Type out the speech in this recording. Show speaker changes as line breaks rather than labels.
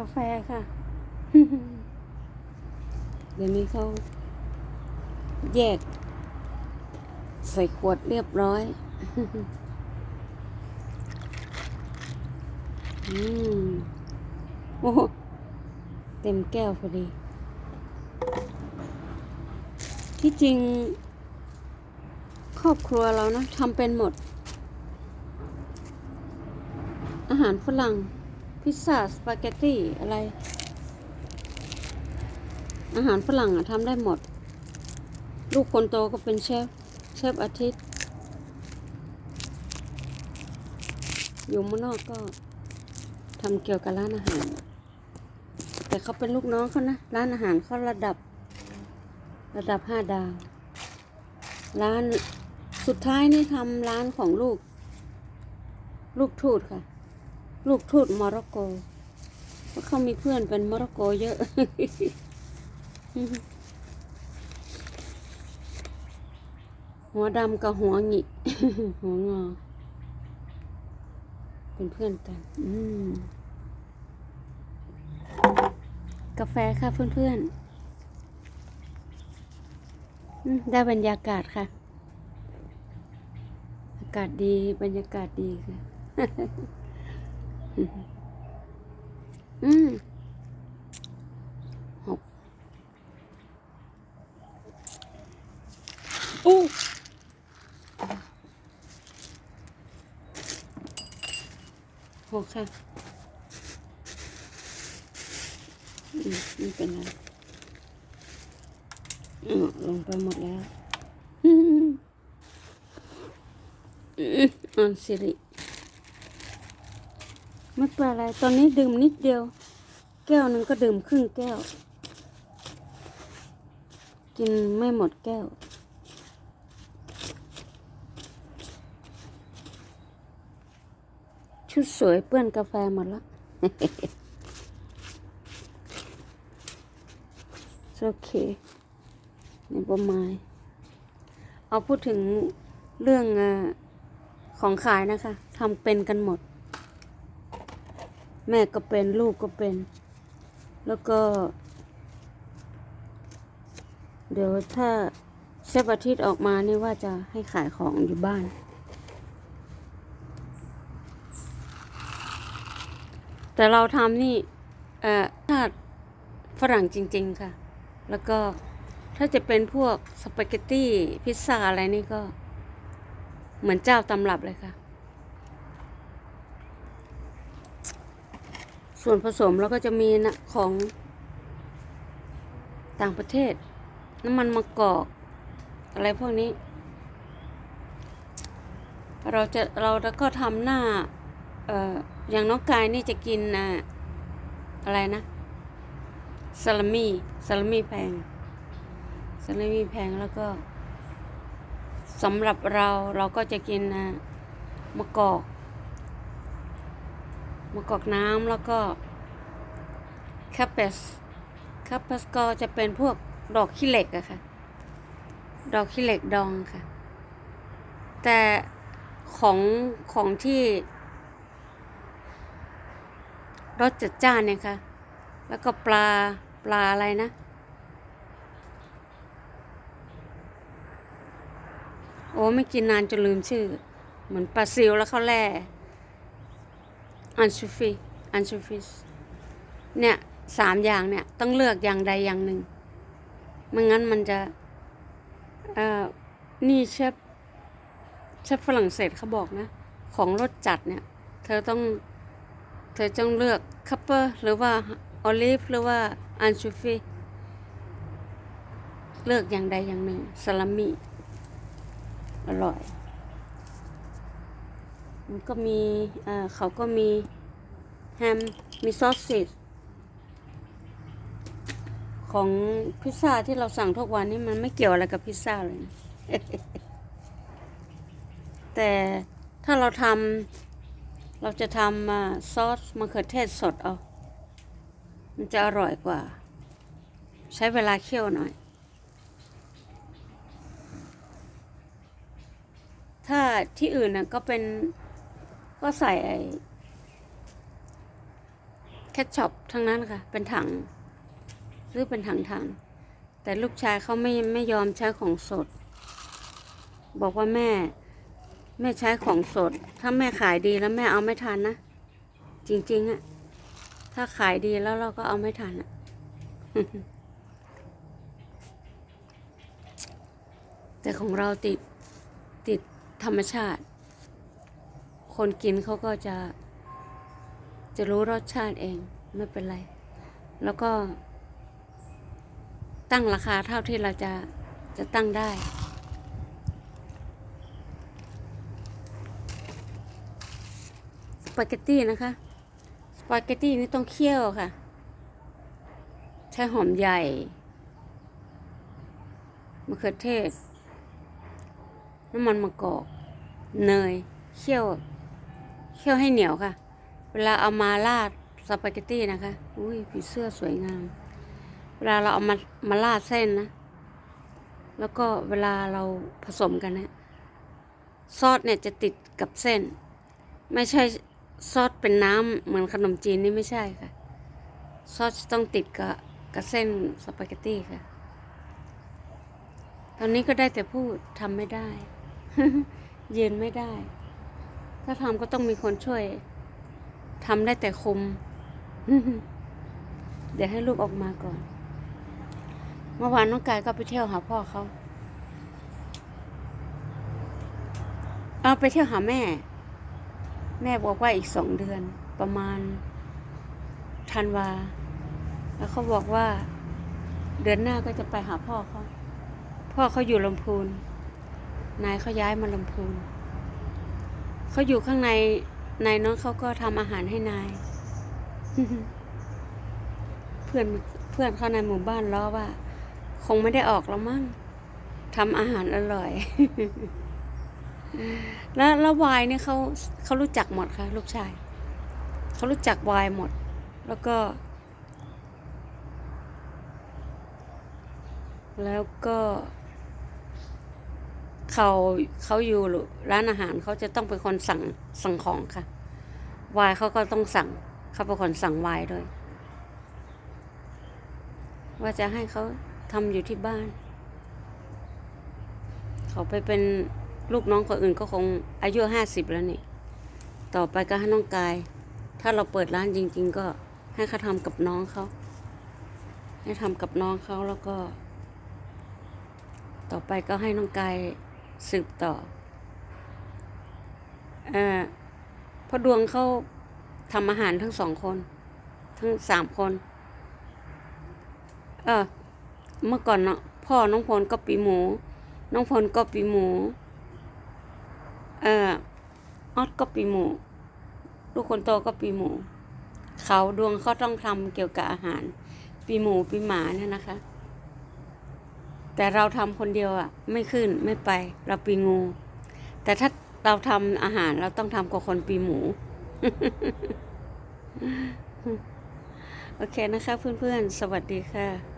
กาแฟค่ะ เดี๋ยวนี้เขาแยก ใส่ขวดเรียบร้อย อืม โอ้เต็มแก้วพอดี ที่จริง ครอบครัวเรานะทำเป็นหมด อาหารฝรั่ง พิซซ่า สปาเกตตี้ อะไร อาหารฝรั่งอะทำได้หมด ลูกคนโตก็เป็นเชฟ เชฟอาทิตย์ อยู่มืองนอกก็ทำเกี่ยวกับร้านอาหาร แต่เขาเป็นลูกน้องเขานะ ร้านอาหารเขาระดับ ระดับห้าดาว ร้านสุดท้ายนี่ทำร้านของลูก ลูกทูตค่ะ ลูกทูตโมร็อกโกเพราะเขามีเพื่อนเป็นโมร็อกโกเยอะ หัวดำกับหัวหงิกหัวงอ เป็นเพื่อนกัน อืมกาแฟค่ะเพื่อนๆอืมได้บรรยากาศค่ะ อากาศดีบรรยากาศดีค่ะ อืมหกอู้หกค่ะอืมไม่เป็นไรอืมลงไปหมดแล้วอืมอืมอ่อนสิริ ไม่เป็นไร ตอนนี้ดื่มนิดเดียว แก้วหนึ่งก็ดื่มครึ่งแก้ว กินไม่หมดแก้ว ชุดสวยเปื้อนกาแฟหมดแล้วโอเคในประมาณเอาพูดถึงเรื่องของขายนะคะทำเป็นกันหมด แม่ก็เป็นลูกก็เป็น แล้วก็ เดี๋ยวถ้าเชฟอาทิตย์ออกมานี่ว่าจะให้ขายของอยู่บ้าน แต่เราทำนี่เอ่อถ้าฝรั่งจริง ๆ ค่ะ แล้วก็ถ้าจะเป็นพวกสปาเกตตี้พิซซ่าอะไรนี่ก็ เหมือนเจ้าตำรับเลยค่ะ ส่วนผสมเราก็จะมีนะของต่างประเทศ น้ำมันมะกอก อะไรพวกนี้ เราจะเราก็ทำหน้าเอ่ออย่างน้องกายนี่จะกินอะอะไรนะซาลามี่ซาลามี่แพงซาลามี่แพงแล้วก็สำหรับเราเราก็จะกินอะมะกอก มะกอกน้ำแล้วก็แคปเปสแคปเปสก็จะเป็นพวกดอกขี้เหล็กอะค่ะ ดอกขี้เหล็กดองค่ะ แต่ของของที่รสจัดจ้านเนี่ยค่ะ แล้วก็ปลาปลาอะไรนะ โอ้ไม่กินนานจนลืมชื่อ เหมือนปลาซิวแล้วเขาแล่ อันชูฟีอันชูฟิสเนี่ยสามอย่างเนี่ยต้องเลือกอย่างใดอย่างหนึ่งไม่งั้นมันจะเอ่อนี่เชฟเชฟฝรั่งเศสเขาบอกนะ ของรสจัดเนี่ย เธอต้อง เธอต้องเลือกคัพเปอร์หรือว่าออลิฟหรือว่าอันชูฟีเลือกอย่างใดอย่างหนึ่งซาลามิอร่อย มันก็มีเออเขาก็มีแฮมมีซอสเซจของพิซซ่าที่เราสั่งทุกวันนี้มันไม่เกี่ยวอะไรกับพิซซ่าเลยนะแต่ถ้าเราทำเราจะทำซอสมะเขือเทศสดเอา มันจะอร่อยกว่า ใช้เวลาเคี่ยวหน่อย ถ้าที่อื่นน่ะก็เป็น ก็ใส่แคชช็อปทั้งนั้นค่ะ เป็นถังซื้อเป็นถังถังแต่ลูกชายเขาไม่ไม่ยอมใช้ของสด บอกว่าแม่ แม่ใช้ของสด ถ้าแม่ขายดีแล้วแม่เอาไม่ทันนะ จริง ๆอะถ้าขายดีแล้วเราก็เอาไม่ทันอะแต่ของเราติดติดธรรมชาติ คนกินเขาก็จะ จะรู้รสชาติเองไม่เป็นไร แล้วก็ ตั้งราคาเท่าที่เราจะจะตั้งได้ สปาเกตตี้นะคะ สปาเกตตี้นี่ต้องเคี่ยวค่ะ ใช้หอมใหญ่มะเขือเทศน้ำมันมะกอก เนยเคี่ยว เคี่ยวให้เหนียวค่ะ เวลาเอามาราดสปาเกตตี้นะคะ อุ้ยผีเสื้อสวยงาม เวลาเราเอามามาราดเส้นนะ แล้วก็เวลาเราผสมกันเนะซอสเนี่ยจะติดกับเส้น ไม่ใช่ซอสเป็นน้ำเหมือนขนมจีนนี่ไม่ใช่ค่ะ ซอสต้องติดกับกับเส้นสปาเกตตี้ค่ะ ตอนนี้ก็ได้แต่พูดทำไม่ได้ ยืนไม่ได้ ถ้าทำก็ต้องมีคนช่วยทำได้แต่คุมเดี๋ยวให้ลูกออกมาก่อน เมื่อวานน้องกายก็ไปเที่ยวหาพ่อเขา เอาไปเที่ยวหาแม่ แม่บอกว่าอีกสองเดือน ประมาณธันวา แล้วเขาบอกว่า เดือนหน้าก็จะไปหาพ่อเขา พ่อเขาอยู่ลำพูน นายเขาย้ายมาลำพูน เขาอยู่ข้างในนายน้องเขาก็ทำอาหารให้นาย เพื่อนเพื่อนเขาในหมู่บ้านล้อว่า คงไม่ได้ออกแล้วมั้งทำอาหารอร่อย แล้วแล้ววายเนี่ยเขาเขารู้จักหมดค่ะ ลูกชายเขารู้จักวายหมด แล้วก็ แล้วก็ เขาเขาอยู่ร้านอาหารเขาจะต้องเป็นคนสั่งสั่งของค่ะวายเขาก็ต้องสั่งเขาเป็นคนสั่งวายด้วย ว่าจะให้เขาทำอยู่ที่บ้าน เขาไปเป็นลูกน้องคนอื่นก็คงอายุห้าสิบแล้วนี่ต่อไปก็ให้น้องกาย ถ้าเราเปิดร้านจริง ๆ ก็ให้เขาทำกับน้องเขา ให้ทำกับน้องเขาแล้วก็ ต่อไปก็ให้น้องกาย สืบต่อเออพราะดวงเขาทำอาหารทั้งสองคน ทั้งสามคน เออเมื่อก่อนเนาะพ่อน้องพลก็ปีหมู น้องพลก็ปีหมู เออออดก็ปีหมู ลูกคนโตก็ปีหมู เขาดวงเขาต้องทำเกี่ยวกับอาหาร ปีหมูปีหมาเนี่ยนะคะ แต่เราทำคนเดียวอะไม่ขึ้นไม่ไปเราปีงู แต่ถ้าเราทำอาหารเราต้องทำกับคนปีหมู โอเคนะคะเพื่อนๆ สวัสดีค่ะ